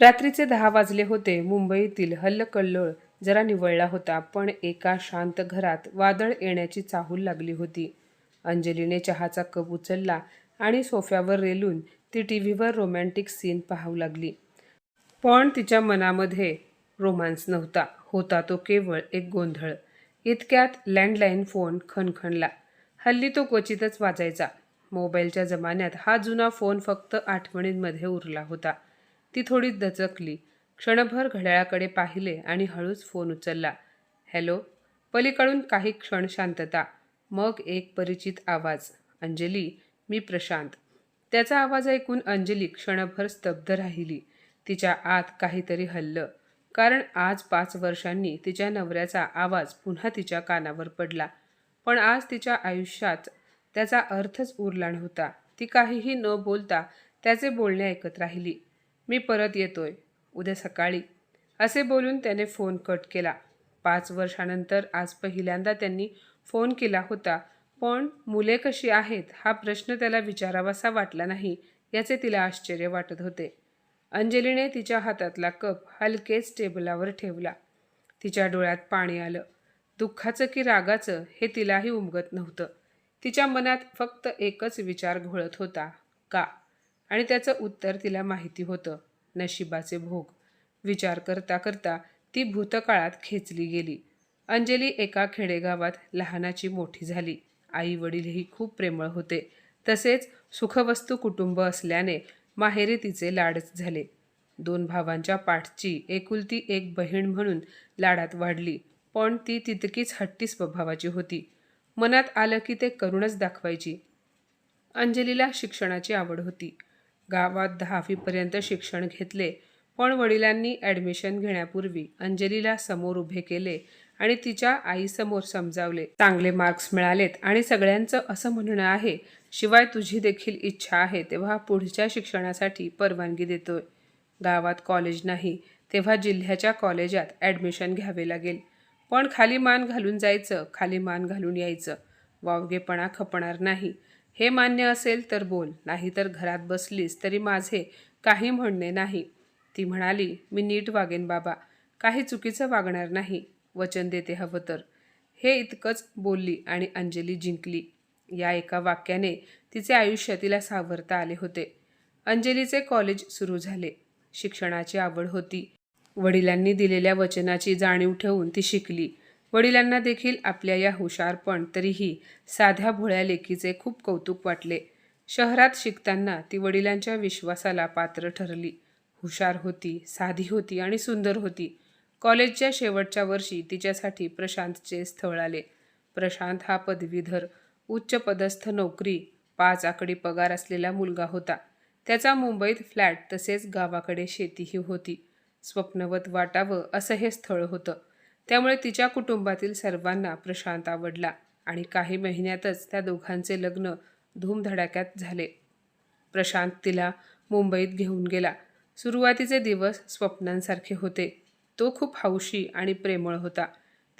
रात्रीचे दहा वाजले होते. मुंबईतील हल्लकल्लोळ जरा निवळला होता पण एका शांत घरात वादळ येण्याची चाहूल लागली होती. अंजलीने चहाचा कप उचलला आणि सोफ्यावर रेलून ती टी व्हीवर रोमॅन्टिक सीन पाहू लागली. पण तिच्या मनामध्ये रोमांस नव्हता. होता तो केवळ एक गोंधळ. इतक्यात लँडलाईन फोन खणखणला. हल्ली तो क्वचितच वाजायचा. मोबाईलच्या जमान्यात हा जुना फोन फक्त आठवणींमध्ये उरला होता. ती थोडी दचकली. क्षणभर घड्याळाकडे पाहिले आणि हळूच फोन उचलला. हॅलो पलीकडून काही क्षण शांतता. मग एक परिचित आवाज. अंजली मी प्रशांत. त्याचा आवाज ऐकून अंजली क्षणभर स्तब्ध राहिली. तिच्या आत काहीतरी हल्लं. कारण आज पाच वर्षांनी तिच्या नवऱ्याचा आवाज पुन्हा तिच्या कानावर पडला. पण आज तिच्या आयुष्यात त्याचा अर्थच उरला नव्हता. ती काहीही न बोलता त्याचे बोलणे ऐकत राहिली. मी परत येतोय. उद्या सकाळी. असे बोलून त्याने फोन कट केला. पाच वर्षानंतर आज पहिल्यांदा त्यांनी फोन केला होता. पण मुले कशी आहेत हा प्रश्न त्याला विचारावासा वाटला नाही याचे तिला आश्चर्य वाटत होते. अंजलीने तिच्या हातातला कप हलकेच टेबलावर ठेवला. तिच्या डोळ्यात पाणी आलं. दुःखाचं की रागाचं हे तिलाही उमगत नव्हतं. तिच्या मनात फक्त एकच विचार घोळत होता. का? आणि त्याचं उत्तर तिला माहिती होतं. नशिबाचे भोग. विचार करता करता ती भूतकाळात खेचली गेली. अंजली एका खेडेगावात लहानाची मोठी झाली. आई वडीलही खूप प्रेमळ होते. तसेच सुखवस्तू कुटुंब असल्याने माहेरी तिचे लाडच झाले. दोन भावांच्या पाठची एकुलती एक बहीण म्हणून लाडात वाढली पण ती तितकीच हट्टी स्वभावाची होती. मनात आलं की ते करूनच दाखवायची. अंजलीला शिक्षणाची आवड होती. गावात दहावीपर्यंत शिक्षण घेतले पण वडिलांनी ॲडमिशन घेण्यापूर्वी अंजलीला समोर उभे केले आणि तिच्या आईसमोर समजावले चांगले मार्क्स मिळालेत आणि सगळ्यांचं असं म्हणणं आहे शिवाय तुझी देखील इच्छा आहे तेव्हा पुढच्या शिक्षणासाठी परवानगी देतोय. गावात कॉलेज नाही तेव्हा जिल्ह्याच्या कॉलेजात ॲडमिशन घ्यावे लागेल. पण खाली मान घालून जायचं खाली मान घालून यायचं. वावगेपणा खपणार नाही. हे मान्य असेल तर बोल नाहीतर घरात बसलीस तरी माझे काही म्हणणे नाही. ती म्हणाली मी नीट वागेन बाबा काही चुकीचं वागणार नाही वचन देते हवं तर. हे इतकंच बोलली आणि अंजली जिंकली. या एका वाक्याने तिचे आयुष्य तिला सावरता आले होते. अंजलीचे कॉलेज सुरू झाले. शिक्षणाची आवड होती. वडिलांनी दिलेल्या वचनाची जाणीव ठेवून ती शिकली. वडिलांना देखील आपल्या या हुशार पण तरीही साध्या भोळ्या लेकीचे खूप कौतुक वाटले. शहरात शिकताना ती वडिलांच्या विश्वासाला पात्र ठरली. हुशार होती साधी होती आणि सुंदर होती. कॉलेजच्या शेवटच्या वर्षी तिच्यासाठी प्रशांतचे स्थळ आले. प्रशांत हा पदवीधर उच्च पदस्थ नोकरी पाच आकडी पगार असलेला मुलगा होता. त्याचा मुंबईत फ्लॅट तसेच गावाकडे शेतीही होती. स्वप्नवत वाटावं असं हे स्थळ होतं. त्यामुळे तिच्या कुटुंबातील सर्वांना प्रशांत आवडला आणि काही महिन्यातच त्या दोघांचे लग्न धूमधडाक्यात झाले. प्रशांत तिला मुंबईत घेऊन गेला. सुरुवातीचे दिवस स्वप्नांसारखे होते. तो खूप हौशी आणि प्रेमळ होता.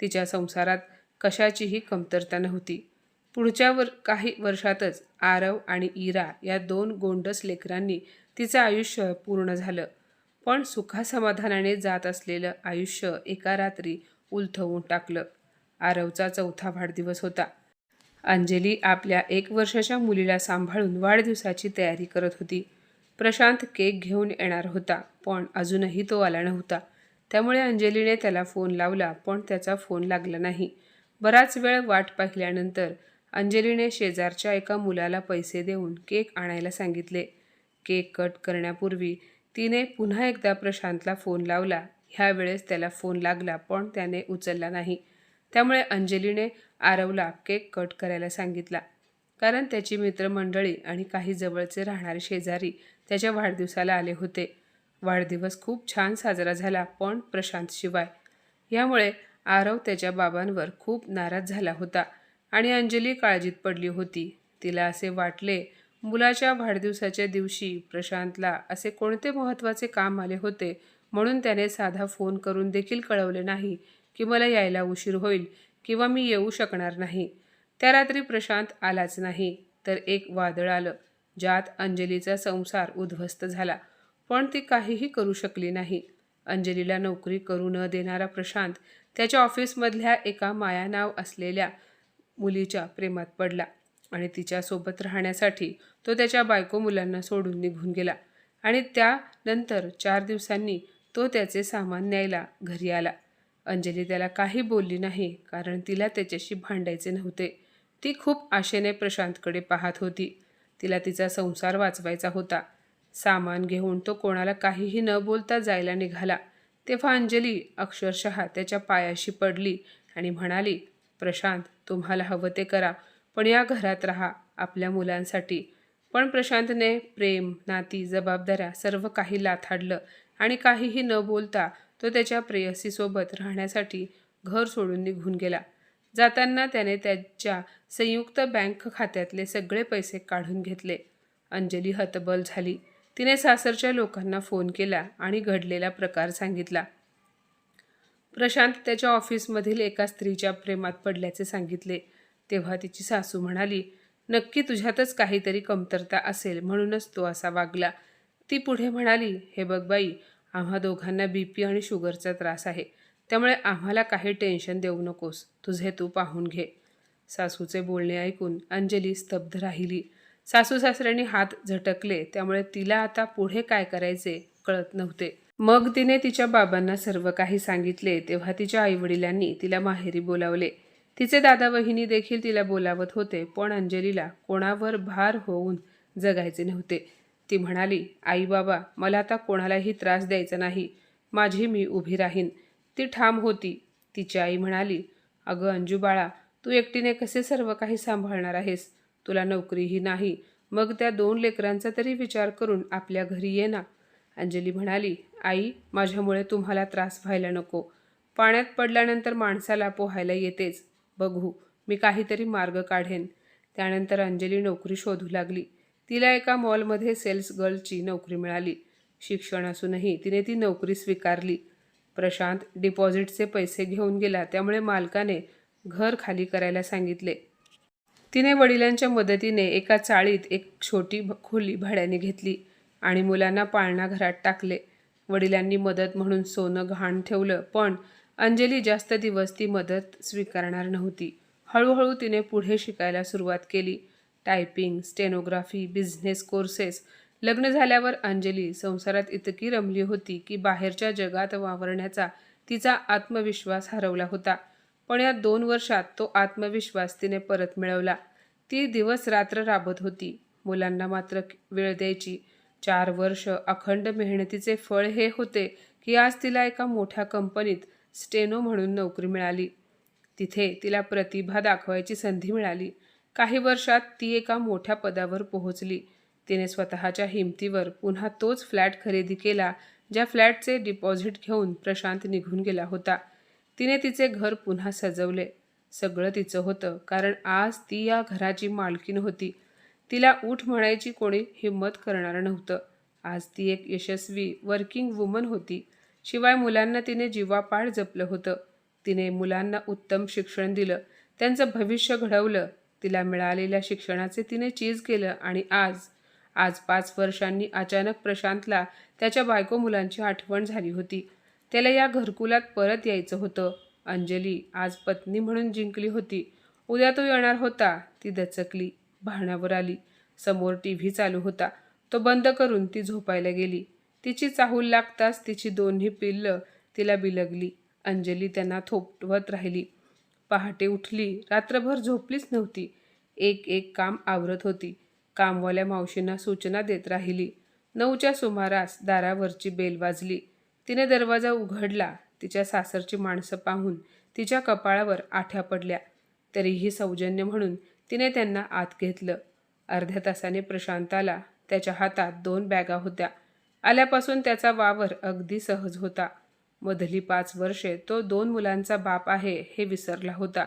तिच्या संसारात कशाचीही कमतरता नव्हती. पुढच्या वर काही वर्षातच आरव आणि इरा या दोन गोंडस लेकरांनी तिचं आयुष्य पूर्ण झालं. पण सुखासमाधानाने जात असलेलं आयुष्य एका रात्री उलथवून टाकलं. आरवचा चौथा वाढदिवस होता. अंजली आपल्या एक वर्षाच्या मुलीला सांभाळून वाढदिवसाची तयारी करत होती. प्रशांत केक घेऊन येणार होता पण अजूनही तो आला नव्हता. त्यामुळे अंजलीने त्याला फोन लावला पण त्याचा फोन लागला नाही. बराच वेळ वाट पाहिल्यानंतर अंजलीने शेजारच्या एका मुलाला पैसे देऊन केक आणायला सांगितले. केक कट करण्यापूर्वी तिने पुन्हा एकदा प्रशांतला फोन लावला. ह्या वेळेस त्याला फोन लागला पण त्याने उचलला नाही. त्यामुळे अंजलीने आरवला केक कट करायला सांगितला. कारण त्याची मित्रमंडळी आणि काही जवळचे राहणारे शेजारी त्याच्या वाढदिवसाला आले होते. वाढदिवस खूप छान साजरा झाला पण प्रशांत शिवाय. यामुळे आरव त्याच्या बाबांवर खूप नाराज झाला होता आणि अंजली काळजीत पडली होती. तिला असे वाटले मुलाच्या वाढदिवसाच्या दिवशी प्रशांतला असे कोणते महत्त्वाचे काम आले होते म्हणून त्याने साधा फोन करून देखील कळवले नाही की मला यायला उशीर होईल किंवा मी येऊ शकणार नाही. त्या रात्री प्रशांत आलाच नाही तर एक वादळ आलं ज्यात अंजलीचा संसार उद्ध्वस्त झाला पण ती काहीही करू शकली नाही. अंजलीला नोकरी करू न देणारा प्रशांत त्याच्या ऑफिसमधल्या एका माया नाव असलेल्या मुलीच्या प्रेमात पडला. आणि तिच्यासोबत राहण्यासाठी तो त्याच्या बायको मुलांना सोडून निघून गेला. आणि त्यानंतर चार दिवसांनी तो त्याचे सामान न्यायला घरी आला. अंजली त्याला काही बोलली नाही कारण तिला त्याच्याशी भांडायचे नव्हते. ती खूप आशेने प्रशांतकडे पाहत होती. तिला तिचा संसार वाचवायचा होता. सामान घेऊन तो कोणाला काहीही न बोलता जायला निघाला. तेव्हा अंजली अक्षरशः त्याच्या पायाशी पडली आणि म्हणाली प्रशांत तुम्हाला हवं ते करा. पण या घरात राहा आपल्या मुलांसाठी. पण प्रशांतने प्रेम नाती जबाबदाऱ्या सर्व काही लाथाडलं आणि काहीही न बोलता तो त्याच्या प्रेयसीसोबत राहण्यासाठी घर सोडून निघून गेला. जाताना त्याने त्याच्या संयुक्त बँक खात्यातले सगळे पैसे काढून घेतले. अंजली हतबल झाली. तिने सासरच्या लोकांना फोन केला आणि घडलेला प्रकार सांगितला. प्रशांत त्याच्या ऑफिसमधील एका स्त्रीच्या प्रेमात पडल्याचे सांगितले. तेव्हा तिची सासू म्हणाली नक्की तुझ्यातच काहीतरी कमतरता असेल म्हणूनच तो असा वागला. ती पुढे म्हणाली हे बघ बाई आम्हा दोघांना बी पी आणि शुगरचा त्रास आहे त्यामुळे आम्हाला काही टेन्शन देऊ नकोस तुझे तू पाहून घे. सासूचे बोलणे ऐकून अंजली स्तब्ध राहिली. सासू सासऱ्यांनी हात झटकले त्यामुळे तिला आता पुढे काय करायचे कळत नव्हते. मग तिने तिच्या बाबांना सर्व काही सांगितले तेव्हा तिच्या आईवडिलांनी तिला माहेरी बोलावले. तिचे दादा वहिनी देखील तिला बोलावत होते पण अंजलीला कोणावर भार होऊन जगायचे नव्हते. ती म्हणाली आई बाबा मला आता कोणालाही त्रास द्यायचा नाही माझी मी उभी राहीन. ती ठाम होती. तिची आई म्हणाली अगं अंजू बाळा तू एकटीने कसे सर्व काही सांभाळणार आहेस? तुला नोकरीही नाही. मग त्या दोन लेकरांचा तरी विचार करून आपल्या घरी ये ना. अंजली म्हणाली आई माझ्यामुळे तुम्हाला त्रास व्हायला नको. पाण्यात पडल्यानंतर माणसाला पोहायला येतेच. बघू मी काहीतरी मार्ग काढेन. त्यानंतर अंजली नोकरी शोधू लागली. तिला एका मॉलमध्ये सेल्स गर्लची नोकरी मिळाली. शिक्षण असूनही तिने ती नोकरी स्वीकारली. प्रशांत डिपॉझिटचे पैसे घेऊन गेला त्यामुळे मालकाने घर खाली करायला सांगितले. तिने वडिलांच्या मदतीने एका चाळीत एक छोटी खोली भाड्याने घेतली आणि मुलांना पाळणा घरात टाकले. वडिलांनी मदत म्हणून सोनं घाण ठेवलं पण अंजली जास्त दिवस ती मदत स्वीकारणार नव्हती. हळूहळू तिने पुढे शिकायला सुरुवात केली. Typing stenography business courses. लग्न झाल्यावर अंजली संसारात इतकी रमली होती की बाहेरच्या जगात वावरण्याचा तिचा आत्मविश्वास हरवला होता. पण या दोन वर्षात तो आत्मविश्वास तिने परत मिळवला. ती दिवस रात्र राबत होती. मुलांना मात्र वेळ द्यायची. चार वर्ष अखंड मेहनतीचे फळ हे होते की आज तिला एका मोठ्या कंपनीत स्टेनो म्हणून नोकरी मिळाली. तिथे तिला प्रतिभा दाखवायची संधी मिळाली. काही वर्षात ती एका मोठ्या पदावर पोहोचली. तिने स्वतःच्या हिमतीवर पुन्हा तोच फ्लॅट खरेदी केला ज्या फ्लॅटचे डिपॉझिट घेऊन प्रशांत निघून गेला होता. तिने तिचे घर पुन्हा सजवले. सगळं तिचं होतं कारण आज ती या घराची मालकीण होती. तिला ऊठ म्हणायची कोणी हिंमत करणार नव्हतं. आज ती एक यशस्वी वर्किंग वुमन होती. शिवाय मुलांना तिने जीवापाड जपलं होतं. तिने मुलांना उत्तम शिक्षण दिलं. त्यांचं भविष्य घडवलं. तिला मिळालेल्या शिक्षणाचे तिने चीज केलं आणि आज आज पाच वर्षांनी अचानक प्रशांतला त्याच्या बायको मुलांची आठवण झाली होती. त्याला या घरकुलात परत यायचं होतं. अंजली आज पत्नी म्हणून जिंकली होती. उद्या तो येणार होता. ती दचकली भाणावर आली. समोर टी व्ही चालू होता. तो बंद करून ती झोपायला गेली. तिची चाहूल लागताच तिची दोन्ही पिल्लं तिला बिलगली. अंजली त्यांना थोपवत राहिली. पहाटे उठली. रात्रभर झोपलीच नव्हती. एक एक काम आवरत होती. कामवाल्या मावशींना सूचना देत राहिली. नऊच्या सुमारास दारावरची बेल वाजली. तिने दरवाजा उघडला. तिच्या सासरची माणसं पाहून तिच्या कपाळावर आठ्या पडल्या. तरीही सौजन्य म्हणून तिने त्यांना आत घेतलं. अर्ध्या तासाने प्रशांताला त्याच्या हातात दोन बॅगा होत्या. आल्यापासून त्याचा वावर अगदी सहज होता. मधली पाच वर्षे तो दोन मुलांचा बाप आहे हे विसरला होता.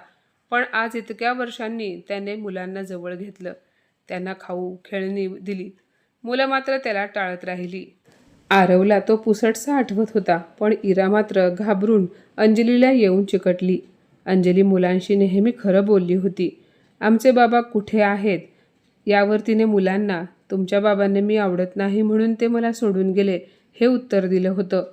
पण आज इतक्या वर्षांनी त्याने मुलांना जवळ घेतलं. त्यांना खाऊ खेळणी दिली. मुलं मात्र त्याला टाळत राहिली. आरवला तो पुसटसा आठवत होता पण इरा मात्र घाबरून अंजलीला येऊन चिकटली. अंजली मुलांशी नेहमी खरं बोलली होती. आमचे बाबा कुठे आहेत? यावर तिने मुलांना तुमच्या बाबांना मी आवडत नाही म्हणून ते मला सोडून गेले हे उत्तर दिलं होतं.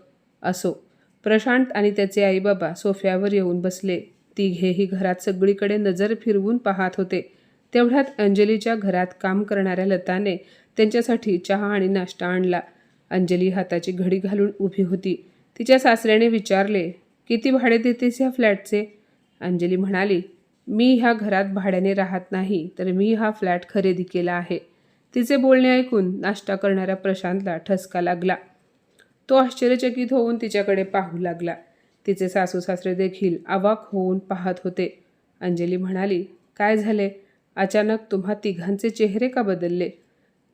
असो. प्रशांत आणि त्याचे आईबाबा सोफ्यावर येऊन बसले. तिघेही घरात सगळीकडे नजर फिरवून पाहत होते. तेवढ्यात अंजलीच्या घरात काम करणाऱ्या लताने त्यांच्यासाठी चहा आणि नाश्ता आणला. अंजली हाताची घडी घालून उभी होती. तिच्या सासऱ्याने विचारले किती भाडे देतेस ह्या फ्लॅटचे? अंजली म्हणाली मी ह्या घरात भाड्याने राहत नाही तर मी हा फ्लॅट खरेदी केला आहे. तिचे बोलणे ऐकून नाश्ता करणाऱ्या प्रशांतला ठसका लागला. तो आश्चर्यचकित होऊन तिच्याकडे पाहू लागला. तिचे सासू सासरे देखील अवाक होऊन पाहत होते. अंजली म्हणाली काय झाले? अचानक तुम्हा तिघांचे चेहरे का बदलले?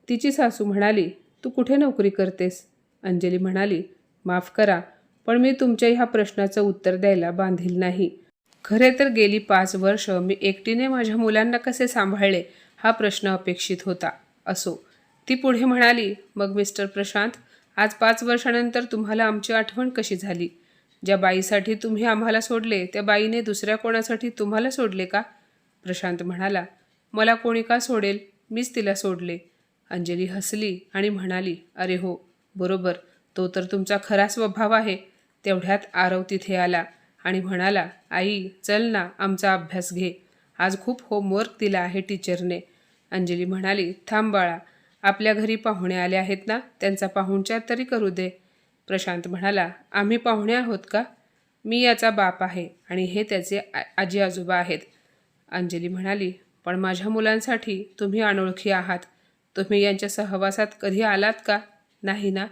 तिची सासू म्हणाली तू कुठे नोकरी करतेस? अंजली म्हणाली माफ करा पण मी तुमच्या ह्या प्रश्नाचं उत्तर द्यायला बांधील नाही. खरे तर गेली पाच वर्ष मी एकटीने माझ्या मुलांना कसे सांभाळले हा प्रश्न अपेक्षित होता. असो. ती पुढे म्हणाली मग मिस्टर प्रशांत आज पाच वर्षानंतर तुम्हाला आमची आठवण कशी झाली? ज्या बाईसाठी तुम्ही आम्हाला सोडले त्या बाईने दुसऱ्या कोणासाठी तुम्हाला सोडले का? प्रशांत म्हणाला मला कोणी का सोडेल? मीच तिला सोडले. अंजली हसली आणि म्हणाली अरे हो बरोबर तो तर तुमचा खरा स्वभाव आहे. तेवढ्यात आरव तिथे आला आणि म्हणाला आई चल ना आमचा अभ्यास घे. आज खूप होमवर्क दिला आहे टीचरने. अंजली म्हणाली थांब बाळा आपल्या घरी पाहुणे आले आहेत ना त्यांचा पाहुणचार तरी करू दे. प्रशांत म्हणाला आम्ही पाहुणे आहोत का? मी याचा बाप आहे आणि हे त्याचे आ- आजी आजोबा आहेत. अंजली म्हणाली पण माझ्या मुलांसाठी तुम्ही अनोळखी आहात. तुम्ही यांच्या सहवासात कधी आलात का? नाही ना?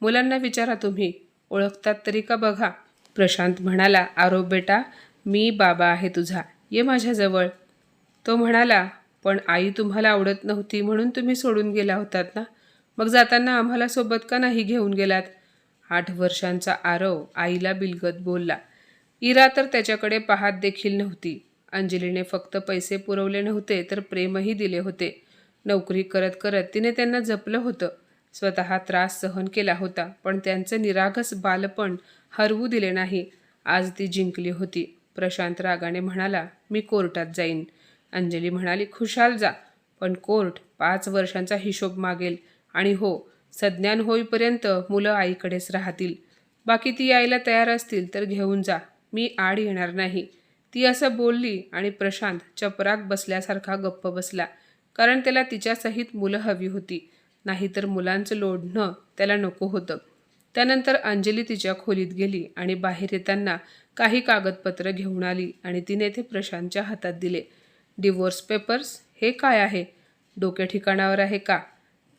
मुलांना विचारा तुम्ही ओळखतात तरी का बघा. प्रशांत म्हणाला आरोप बेटा मी बाबा आहे तुझा. ये माझ्याजवळ. तो म्हणाला पण आई तुम्हाला आवडत नव्हती म्हणून तुम्ही सोडून गेला होतात ना? मग जाताना आम्हाला सोबत का नाही घेऊन गेलात? आठ वर्षांचा आरव आईला बिलगत बोलला. इरा तर त्याच्याकडे पाहत देखील नव्हती. अंजलीने फक्त पैसे पुरवले नव्हते तर प्रेमही दिले होते. नोकरी करत करत तिने त्यांना जपलं होतं. स्वतः त्रास सहन केला होता पण त्यांचं निरागस बालपण हरवू दिले नाही. आज ती जिंकली होती. प्रशांत रागाने म्हणाला मी कोर्टात जाईन. अंजली म्हणाली खुशाल जा पण कोर्ट पाच वर्षांचा हिशोब मागेल आणि हो सज्ञान होईपर्यंत मुलं आईकडेच राहतील. बाकी ती यायला तयार असतील तर घेऊन जा मी आड येणार नाही. ती असं बोलली आणि प्रशांत चपराक बसल्यासारखा गप्प बसला कारण त्याला तिच्यासहित मुलं हवी होती. नाहीतर मुलांचं लोढणं त्याला नको होतं. त्यानंतर अंजली तिच्या खोलीत गेली आणि बाहेर येताना काही कागदपत्र घेऊन आली आणि तिने ते प्रशांतच्या हातात दिले. डिवोर्स पेपर्स हे काय आहे? डोके ठिकाणावर आहे का?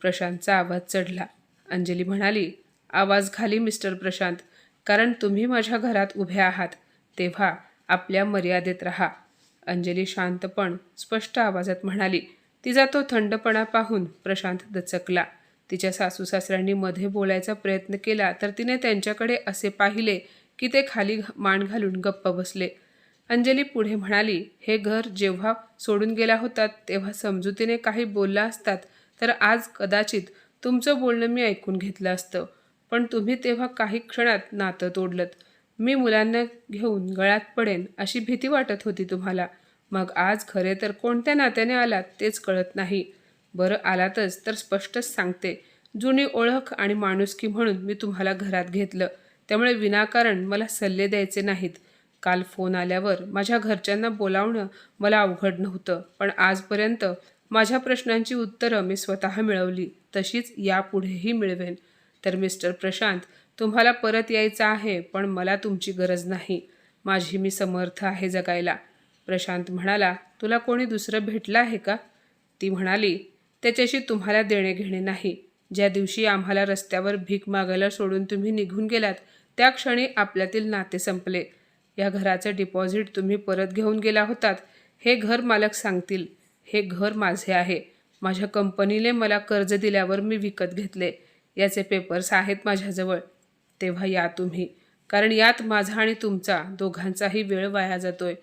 प्रशांतचा आवाज चढला. अंजली म्हणाली आवाज खाली मिस्टर प्रशांत. कारण तुम्ही माझ्या घरात उभे आहात. तेव्हा आपल्या मर्यादेत राहा. अंजली शांतपण स्पष्ट आवाजात म्हणाली तिचा तो थंडपणा पाहून प्रशांत दचकला. तिच्या सासू सासऱ्यांनी मध्ये बोलायचा प्रयत्न केला तर तिने त्यांच्याकडे असे पाहिले की ते खाली मान घालून गप्प बसले. अंजली पुढे म्हणाली हे घर जेव्हा सोडून गेला होता तेव्हा समजुतीने काही बोलला असतात तर आज कदाचित तुमचं बोलणं मी ऐकून घेतलं असतं. पण तुम्ही तेव्हा काही क्षणात नातं तोडलत. मी मुलांना घेऊन गळ्यात पडेन अशी भीती वाटत होती तुम्हाला. मग आज खरे तर कोणत्या नात्याने आलात तेच कळत नाही. बरं आलातच तर स्पष्टच सांगते. जुनी ओळख आणि माणुसकी म्हणून मी तुम्हाला घरात घेतलं. त्यामुळे विनाकारण मला सल्ले द्यायचे नाहीत. काल फोन आल्यावर माझ्या घरच्यांना बोलावणं मला अवघड नव्हतं पण आजपर्यंत माझ्या प्रश्नांची उत्तरं मी स्वतः मिळवली तशीच यापुढेही मिळवेन. तर मिस्टर प्रशांत तुम्हाला परत यायचं आहे पण मला तुमची गरज नाही. माझी मी समर्थ आहे जगायला. प्रशांत म्हणाला तुला कोणी दुसरं भेटलं आहे का? ती म्हणाली त्याच्याशी तुम्हाला देणे घेणे नाही. ज्या दिवशी आम्हाला रस्त्यावर भीक मागायला सोडून तुम्ही निघून गेलात त्या क्षणी आपल्यातील नाते संपले. या घराचं डिपॉझिट तुम्ही परत घेऊन गेला होतात. हे घर मालक सांगतील. हे घर माझे आहे. माझ्या कंपनीने मला कर्ज दिल्यावर मी विकत घेतले. याचे पेपर्स आहेत माझ्याजवळ. तेव्हा या तुम्ही. कारण यात माझा आणि तुमचा दोघांचाही वेळ वाया जातोय.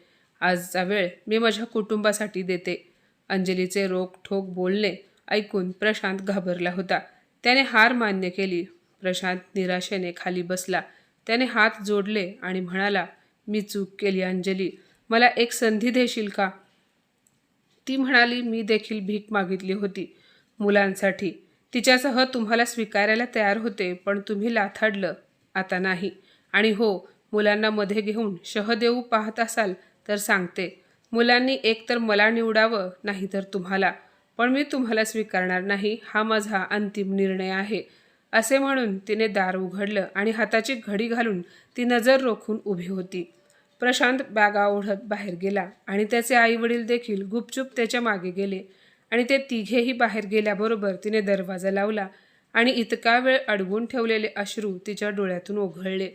आजचा वेळ मी माझ्या कुटुंबासाठी देते. अंजलीचे रोखठोक बोलणे ऐकून प्रशांत घाबरला होता. त्याने हार मान्य केली. प्रशांत निराशेने खाली बसला. त्याने हात जोडले आणि म्हणाला मी चूक केली अंजली. मला एक संधी देशील का? ती म्हणाली मी देखील भीक मागितली होती मुलांसाठी. तिच्यासह तुम्हाला स्वीकारायला तयार होते पण तुम्ही लाथाडलं. आता नाही. आणि हो मुलांना मध्ये घेऊन शह देऊ पाहत असाल तर सांगते. मुलांनी एकतर मला निवडावं नाही तर तुम्हाला. पण मी तुम्हाला स्वीकारणार नाही हा माझा अंतिम निर्णय आहे. असे म्हणून तिने दार उघडलं आणि हाताची घडी घालून ती नजर रोखून उभी होती. प्रशांत बॅगा ओढत बाहेर गेला आणि त्याचे आईवडील देखील गुपचूप त्याच्यामागे गेले आणि ते तिघेही बाहेर गेल्याबरोबर तिने दरवाजा लावला आणि इतका वेळ अडवून ठेवलेले अश्रू तिच्या डोळ्यातून ओघळले.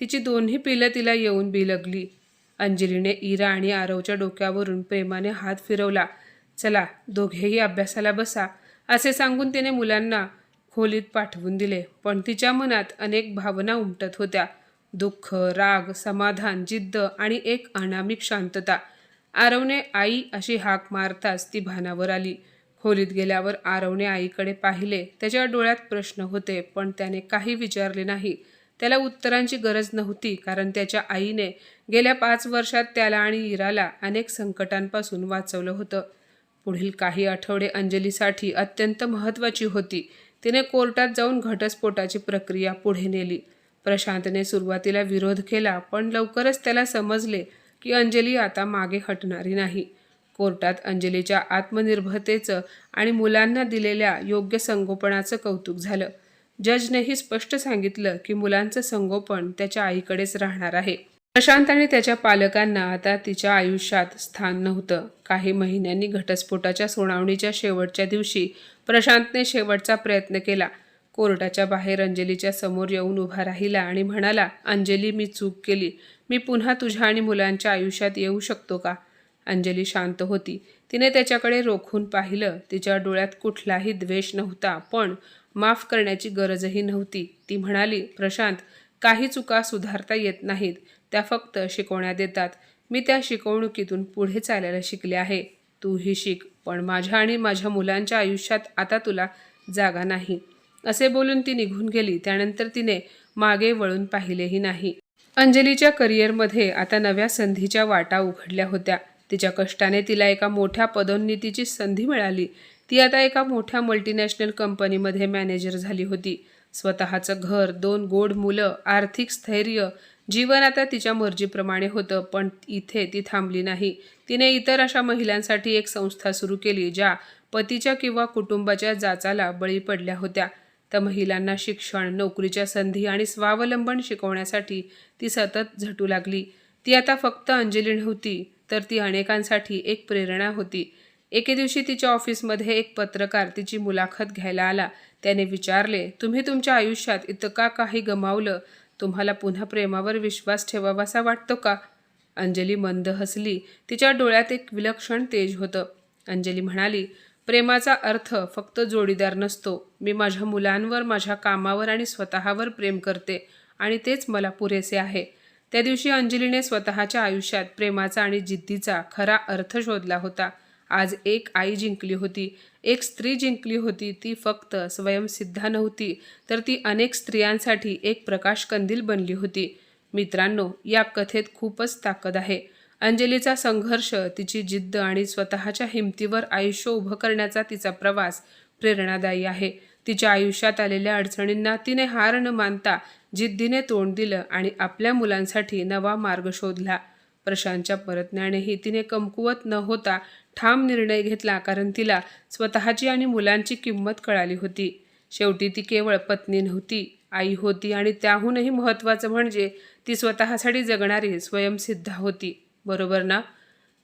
तिची दोन्ही पिलं तिला येऊन बिलगली. अंजलीने इरा आणि आरवच्या डोक्यावरून प्रेमाने हात फिरवला. चला दोघेही अभ्यासाला बसा असे सांगून तिने मुलांना खोलीत पाठवून दिले. पण तिच्या मनात अनेक भावना उमटत होत्या. दुःख राग समाधान जिद्द आणि एक अनामिक शांतता. आरवने आई अशी हाक मारताच ती भानावर आली. खोलीत गेल्यावर आरवने आईकडे पाहिले. त्याच्या डोळ्यात प्रश्न होते पण त्याने काही विचारले नाही. त्याला उत्तरांची गरज नव्हती कारण त्याच्या आईने गेल्या पाच वर्षात त्याला आणि इराला अनेक संकटांपासून वाचवलं होतं. पुढील काही आठवडे अंजलीसाठी अत्यंत महत्त्वाची होती. तिने कोर्टात जाऊन घटस्फोटाची प्रक्रिया पुढे नेली. प्रशांतने सुरुवातीला विरोध केला पण लवकरच त्याला समजले की अंजली आता मागे हटणारी नाही. कोर्टात अंजलीच्या आत्मनिर्भरतेचं आणि मुलांना दिलेल्या योग्य संगोपनाचं कौतुक झालं. जजनेही स्पष्ट सांगितलं की मुलांचं संगोपन त्याच्या आईकडेच राहणार आहे. प्रशांत आणि त्याच्या पालकांना आता तिच्या आयुष्यात स्थान नव्हतं. काही महिन्यांनी घटस्फोटाच्या सुनावणीच्या शेवटच्या दिवशी प्रशांतने शेवटचा प्रयत्न केला. कोर्टाच्या बाहेर अंजलीच्या समोर येऊन उभा राहिला आणि म्हणाला अंजली मी चूक केली. मी पुन्हा तुझ्या आणि मुलांच्या आयुष्यात येऊ शकतो का? अंजली शांत होती. तिने त्याच्याकडे रोखून पाहिलं. तिच्या डोळ्यात कुठलाही द्वेष नव्हता पण माफ करण्याची गरजही नव्हती. ती म्हणाली प्रशांत काही चुका सुधारता येत नाहीत. त्या फक्त शिकवण्या देतात. मी त्या शिकवणुकीतून पुढे चालायला शिकले आहे. तूही शिक पण माझ्या आणि माझ्या मुलांच्या आयुष्यात आता तुला जागा नाही. असे बोलून ती निघून गेली. त्यानंतर तिने मागे वळून पाहिलेही नाही. अंजलीच्या करिअरमध्ये आता नव्या संधीच्या वाटा उघडल्या होत्या. तिच्या कष्टाने तिला एका मोठ्या पदोन्नतीची संधी मिळाली. ती आता एका मोठ्या मल्टीनॅशनल कंपनीमध्ये मॅनेजर झाली होती. स्वतःचं घर दोन गोड मुलं आर्थिक स्थैर्य जीवन आता तिच्या मर्जीप्रमाणे होतं पण इथे ती थांबली नाही. तिने इतर अशा महिलांसाठी एक संस्था सुरू केली ज्या पतीच्या किंवा कुटुंबाच्या जाचाला बळी पडल्या होत्या. तर महिलांना शिक्षण नोकरीच्या संधी आणि स्वावलंबन शिकवण्यासाठी ती सतत झटू लागली. ती आता फक्त अंजली नव्हती तर ती अनेकांसाठी एक प्रेरणा होती. एके दिवशी तिच्या ऑफिसमध्ये एक पत्रकार तिची मुलाखत घ्यायला आला. त्याने विचारले तुम्ही तुमच्या आयुष्यात इतका काही गमावलं तुम्हाला पुन्हा प्रेमावर विश्वास ठेवावासा वाटतो का? अंजली मंद हसली. तिच्या डोळ्यात एक विलक्षण तेज होतं. अंजली म्हणाली प्रेमाचा अर्थ फक्त जोडीदार नसतो. मी माझ्या मुलांवर माझ्या कामावर आणि स्वतःवर प्रेम करते आणि तेच मला पुरेसे आहे. त्या दिवशी अंजलीने स्वतःच्या आयुष्यात प्रेमाचा आणि जिद्दीचा खरा अर्थ शोधला होता. आज एक आई जिंकली होती एक स्त्री जिंकली होती ती फक्त स्वयंसिद्धा नव्हती तर ती अनेक स्त्रियांसाठी एक प्रकाशकंदील बनली होती. मित्रांनो या कथेत खूपच ताकद आहे. अंजलीचा संघर्ष तिची जिद्द आणि स्वतःच्या हिमतीवर आयुष्य उभं करण्याचा तिचा प्रवास प्रेरणादायी आहे. तिच्या आयुष्यात आलेल्या अडचणींना तिने हार न मानता जिद्दीने तोंड दिलं आणि आपल्या मुलांसाठी नवा मार्ग शोधला. प्रशांतच्या परतण्यानेही तिने कमकुवत न होता ठाम निर्णय घेतला कारण तिला स्वतःची आणि मुलांची किंमत कळाली होती. शेवटी ती केवळ पत्नी नव्हती आई होती आणि त्याहूनही महत्त्वाचं म्हणजे ती स्वतःसाठी जगणारी स्वयंसिद्धा होती. बरोबर ना?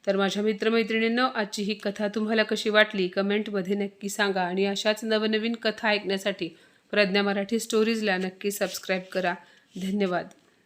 तर माझ्या मित्रमैत्रिणींनो आजची ही कथा तुम्हाला कशी वाटली? कमेंटमध्ये नक्की सांगा आणि अशाच नवनवीन कथा ऐकण्यासाठी प्रज्ञा मराठी स्टोरीजला नक्की सबस्क्राईब करा. धन्यवाद.